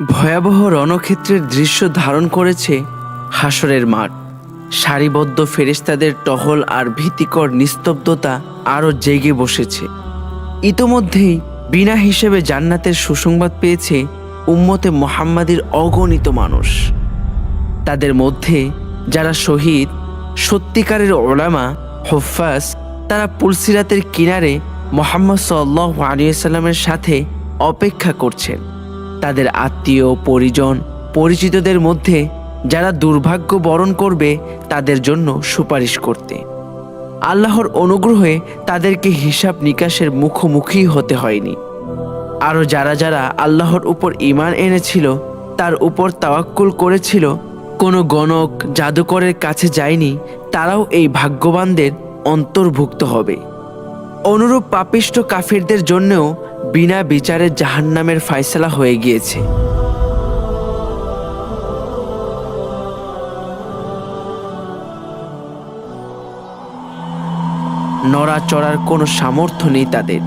ভয়াবহ রণক্ষেত্রের দৃশ্য ধারণ করেছে হাসরের মাঠ। সারিবদ্ধ ফেরেশতাদের টহল আর ভীতিকর নিস্তব্ধতা আরও জেগে বসেছে। ইতোমধ্যেই বিনা হিসেবে জান্নাতের সুসংবাদ পেয়েছে উম্মতে মোহাম্মাদির অগণিত মানুষ। তাদের মধ্যে যারা শহীদ, সত্যিকারের ওলামা হফাস তারা পুলসিরাতের কিনারে মোহাম্মদ সাল্লাহ আলিয়াল্লামের সাথে অপেক্ষা করছেন। তাদের আত্মীয়, পরিজন, পরিচিতদের মধ্যে যারা দুর্ভাগ্য বরণ করবে তাদের জন্য সুপারিশ করতে। আল্লাহর অনুগ্রহে তাদেরকে হিসাব নিকাশের মুখোমুখি হতে হয়নি। আরও যারা যারা আল্লাহর উপর ইমান এনেছিল, তার উপর তাওয়াক্কুল করেছিল, কোনো গণক, জাদুকরের কাছে যায়নি, তারাও এই ভাগ্যবানদের অন্তর্ভুক্ত হবে। অনুরূপ পাপিষ্ট কাফিরদের জন্যও বিনা বিচারে জাহান্নামের ফায়সালা হয়ে গিয়েছে। নড়াচড়ার কোনো সামর্থ্য নেই তাদের।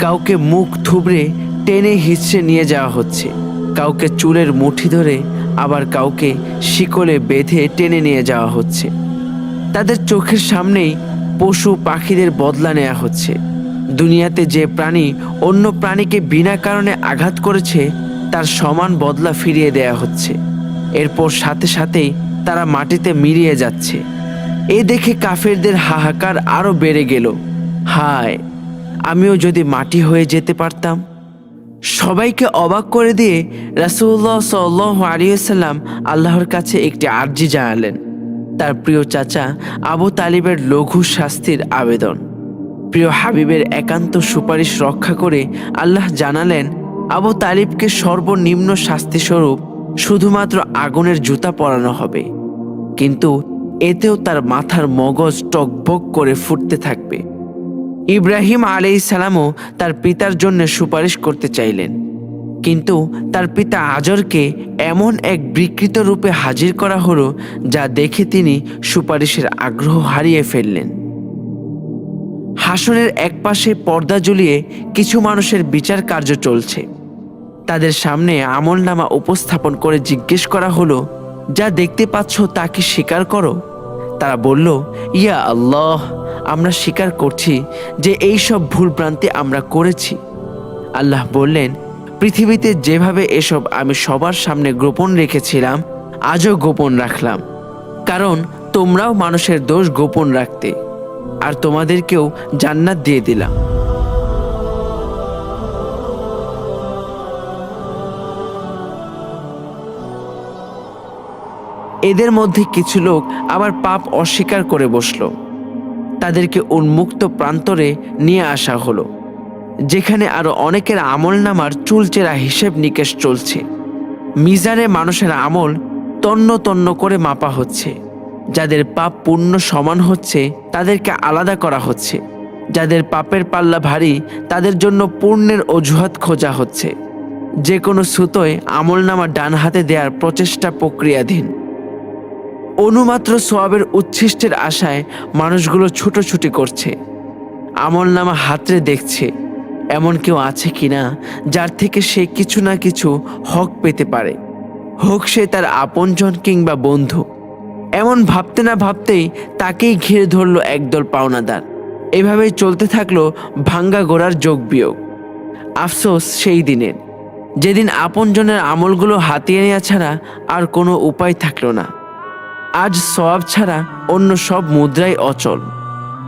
কাউকে মুখ থুবড়ে টেনে হিচড়ে নিয়ে যাওয়া হচ্ছে। কাউকে চুলের মুঠি ধরে আবার কাউকে শিকলে বেঁধে টেনে নিয়ে যাওয়া হচ্ছে। তাদের চোখের সামনেই পশু পাখিদের বদলা নেওয়া হচ্ছে। দুনিয়াতে যে প্রাণী অন্য প্রাণীকে বিনা কারণে আঘাত করেছে, তার সমান বদলা ফিরিয়ে দেয়া হচ্ছে। এরপর সাথে সাথেই তারা মাটিতে মিলিয়ে যাচ্ছে। এ দেখে কাফেরদের হাহাকার আরও বেড়ে গেল। হায়, আমিও যদি মাটি হয়ে যেতে পারতাম? সবাইকে অবাক করে দিয়ে রাসুল্লাহ সাল্লাহ আলিয়াল্লাম আল্লাহর কাছে একটি আর্জি জানালেন। তার প্রিয় চাচা আবু তালিবের লঘু শাস্তির আবেদন। প্রিয় হাবিবের একান্ত সুপারিশ রক্ষা করে আল্লাহ জানালেন, আবু তালিবকে সর্বনিম্ন শাস্তিস্বরূপ শুধুমাত্র আগুনের জুতা পরানো হবে। কিন্তু এতেও তার মাথার মগজ টকবক করে ফুটতে থাকবে। ইব্রাহিম আলাই সালামও তার পিতার জন্য সুপারিশ করতে চাইলেন। কিন্তু তার পিতা আজরকে এমন এক বিকৃত রূপে হাজির করা হলো যা দেখে তিনি সুপারিশের আগ্রহ হারিয়ে ফেললেন। হাসনের একপাশে পর্দা ঝুলিয়ে কিছু মানুষের বিচার কার্য চলছে। তাদের সামনে আমলনামা উপস্থাপন করে জিজ্ঞেস করা হলো, যা দেখতে পাচ্ছ তা কি স্বীকার করো? তারা বলল, ইয়া আল্লাহ, আমরা স্বীকার করছি যে এই সব ভুলভ্রান্তি আমরা করেছি। আল্লাহ বললেন পৃথিবীতে যেভাবে এসব আমি সবার সামনে গোপন রেখেছিলাম, আজও গোপন রাখলাম। কারণ তোমরাও মানুষের দোষ গোপন রাখতে, আর তোমাদেরকেও জান্নাত দিয়ে দিলাম। এদের মধ্যে কিছু লোক আবার পাপ অস্বীকার করে বসল। তাদেরকে উন্মুক্ত প্রান্তরে নিয়ে আসা হলো। যেখানে আরও অনেকের আমল নামার চুলচেরা হিসেব নিকেশ চলছে। মিজানে মানুষের আমল তন্ন তন্ন করে মাপা হচ্ছে। যাদের পাপ পূর্ণ সমান হচ্ছে, তাদেরকে আলাদা করা হচ্ছে। যাদের পাপের পাল্লা ভারী, তাদের জন্য পূর্ণের অজুহাত খোঁজা হচ্ছে। যে কোনো সুতোয় আমল নামা ডান হাতে দেওয়ার প্রচেষ্টা প্রক্রিয়াধীন। অনুমাত্র সোয়াবের উচ্ছিষ্টের আশায় মানুষগুলো ছুটোছুটি করছে। আমল নামা হাতরে দেখছে। এমন কেউ আছে কিনা যার থেকে সে কিছু না কিছু হক পেতে পারে। হোক সে তার আপনজন কিংবা বন্ধু। এমন ভাবতে না ভাবতেই তাকেই ঘিরে ধরলো একদল পাওনাদার। এভাবেই চলতে থাকল ভাঙ্গা গোড়ার যোগ বিয়োগ। আফসোস সেই দিনের। যেদিন আপনজনের আমলগুলো হাতিয়ে নেওয়া ছাড়া আর কোনো উপায় থাকল না। আজ সওয়াব ছাড়া অন্য সব মুদ্রাই অচল।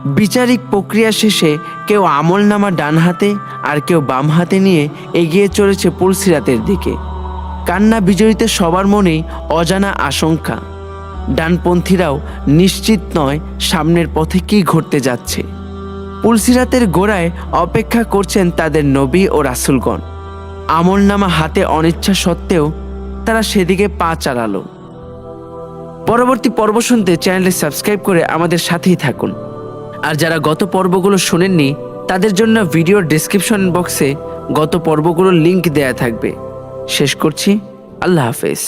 বিচারিক প্রক্রিয়া শেষে কেউ আমল নামা ডান হাতে আর কেউ বাম হাতে নিয়ে এগিয়ে চলেছে পুলসিরাতের দিকে। কান্না বিজড়িতে সবার মনেই অজানা আশঙ্কা। ডানপন্থীরাও নিশ্চিত নয় সামনের পথে কি ঘটতে যাচ্ছে। পুলসিরাতের গোড়ায় অপেক্ষা করছেন তাদের নবী ও রাসুলগণ। আমল নামা হাতে অনিচ্ছা সত্ত্বেও তারা সেদিকে পা চালালো। পরবর্তী পর্ব শুনতে চ্যানেলে সাবস্ক্রাইব করে আমাদের সাথেই থাকুন। আর যারা গত পর্বগুলো শোনেননি, তাদের জন্য ভিডিওর ডিসক্রিপশন বক্সে গত পর্বগুলোর লিঙ্ক দেয়া থাকবে। শেষ করছি। আল্লাহ হাফেজ।